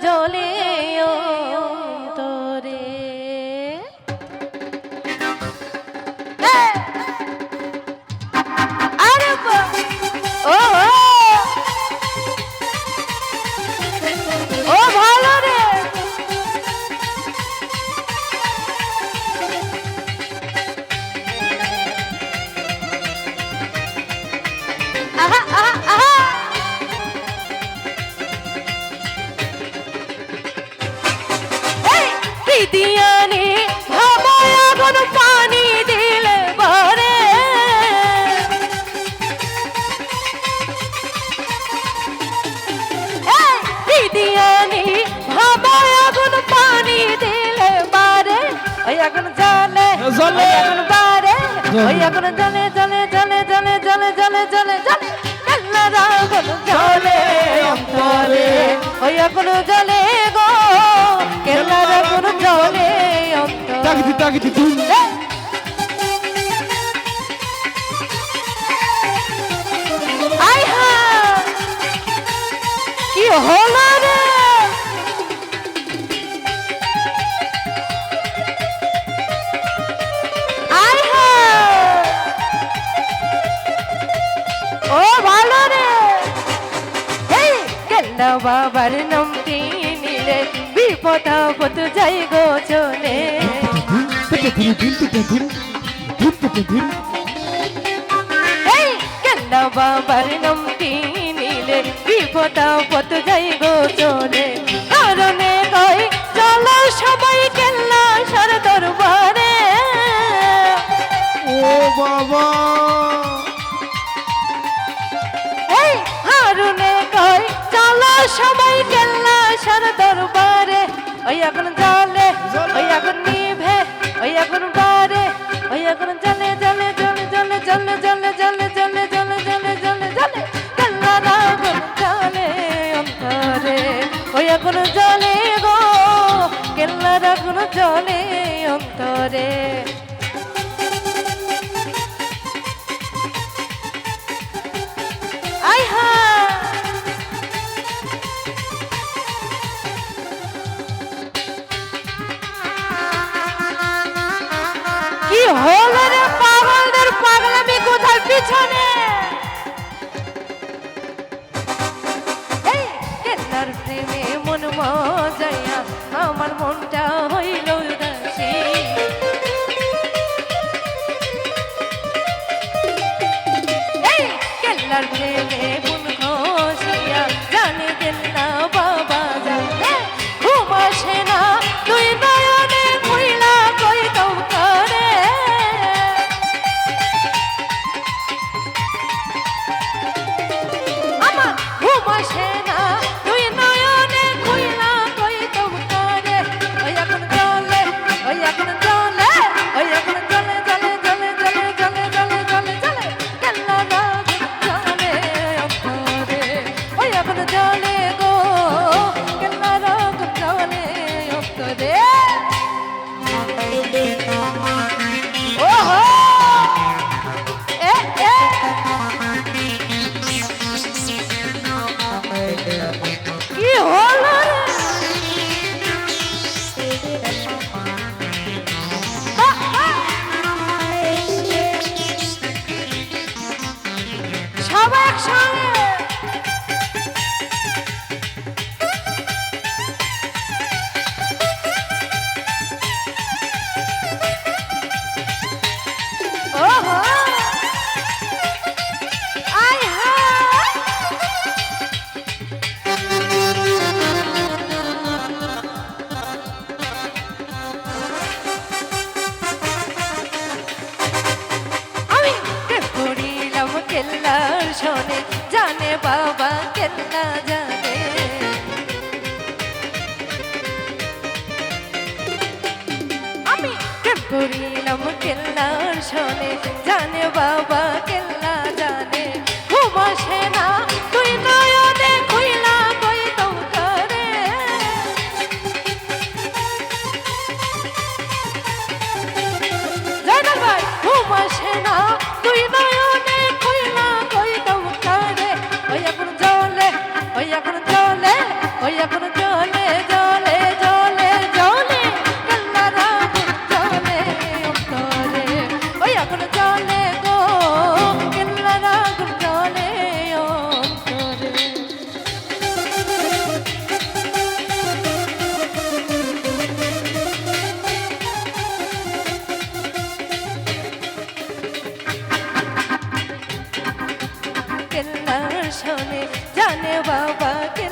জলে দিয়ানি ভামায় আগুন পানি দিলে ভরে দিয়ানি ভামায় আগুন পানি দিলে বারে ওই আগুন জ্বলে জ্বলে। আগুন বারে ওই আগুন জ্বলে জ্বলে জ্বলে জ্বলে জ্বলে জ্বলে জ্বলে জ্বলে। কান্নার আগুন জ্বলে অন্তরে। ওই আগুন জ্বলে। অন্তরে তাকিতি তাকিতি তুম এই! আয় হায়! কি হলো রে! ও ভালো রে এই কেল্লা বাবার নামটি নিলে বিপদ আপদ যাই গো চলে এই কেল্লা বাবার নামটি নিলে বিপদ আপদ যাই গো চলে। কারণে কই চলো সবাই কেল্লা সার দরবারে। ও বাবা। এই হারুনে কই চলো সবাই কেল্লা সার দরবারে। ওই আগুন আগুন জ্বলে গো কেল্লার আগুন জ্বলে অন্তরে। কি হলো রে পাগলদের পাগলামি কোথায় পিছনে? রে শোনে জানে বাবা কেতনা জানে। আমি কেন করিলাম কেল্লার শোনে জানে বাবা কেল্লা শোনে জানে বাবা কে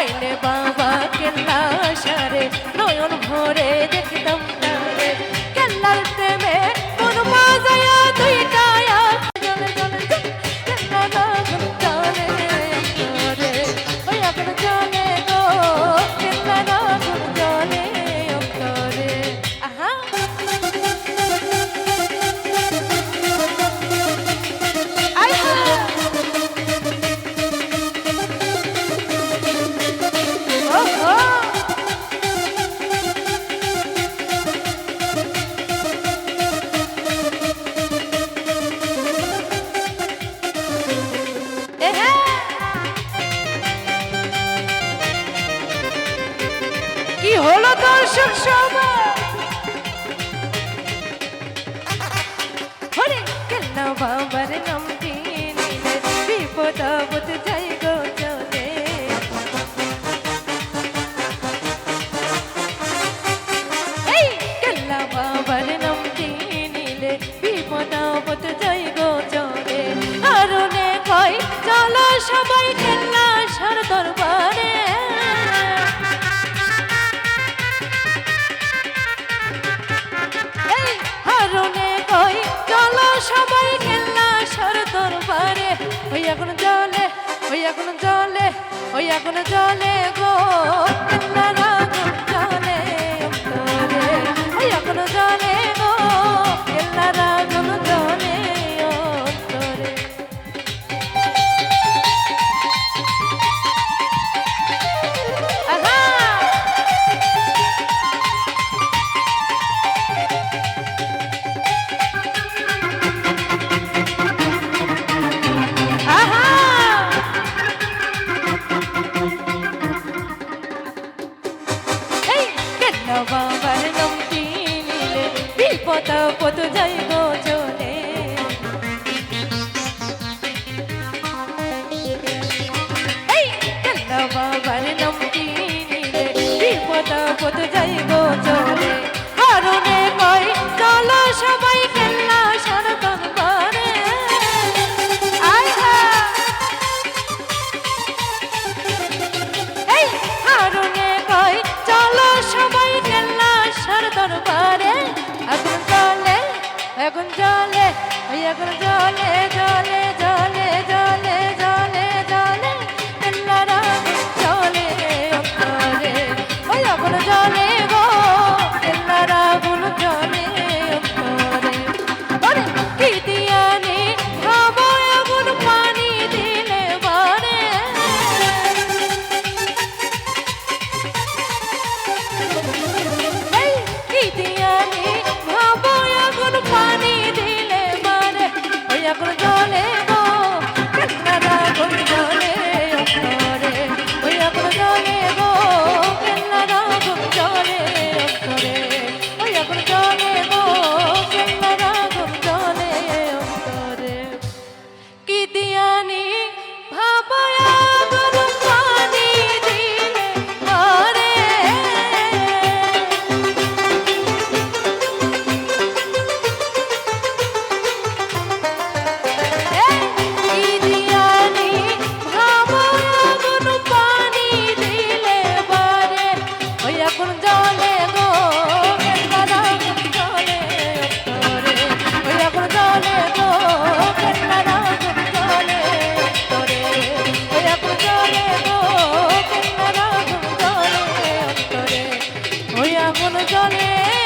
পাইলে বাবা কেল্লা সারে নয়ন ভরে দে no, but no, ওই আগুন জলে গো আগুন জলে ওই আগুন জলে লাগে দয়া করে চলে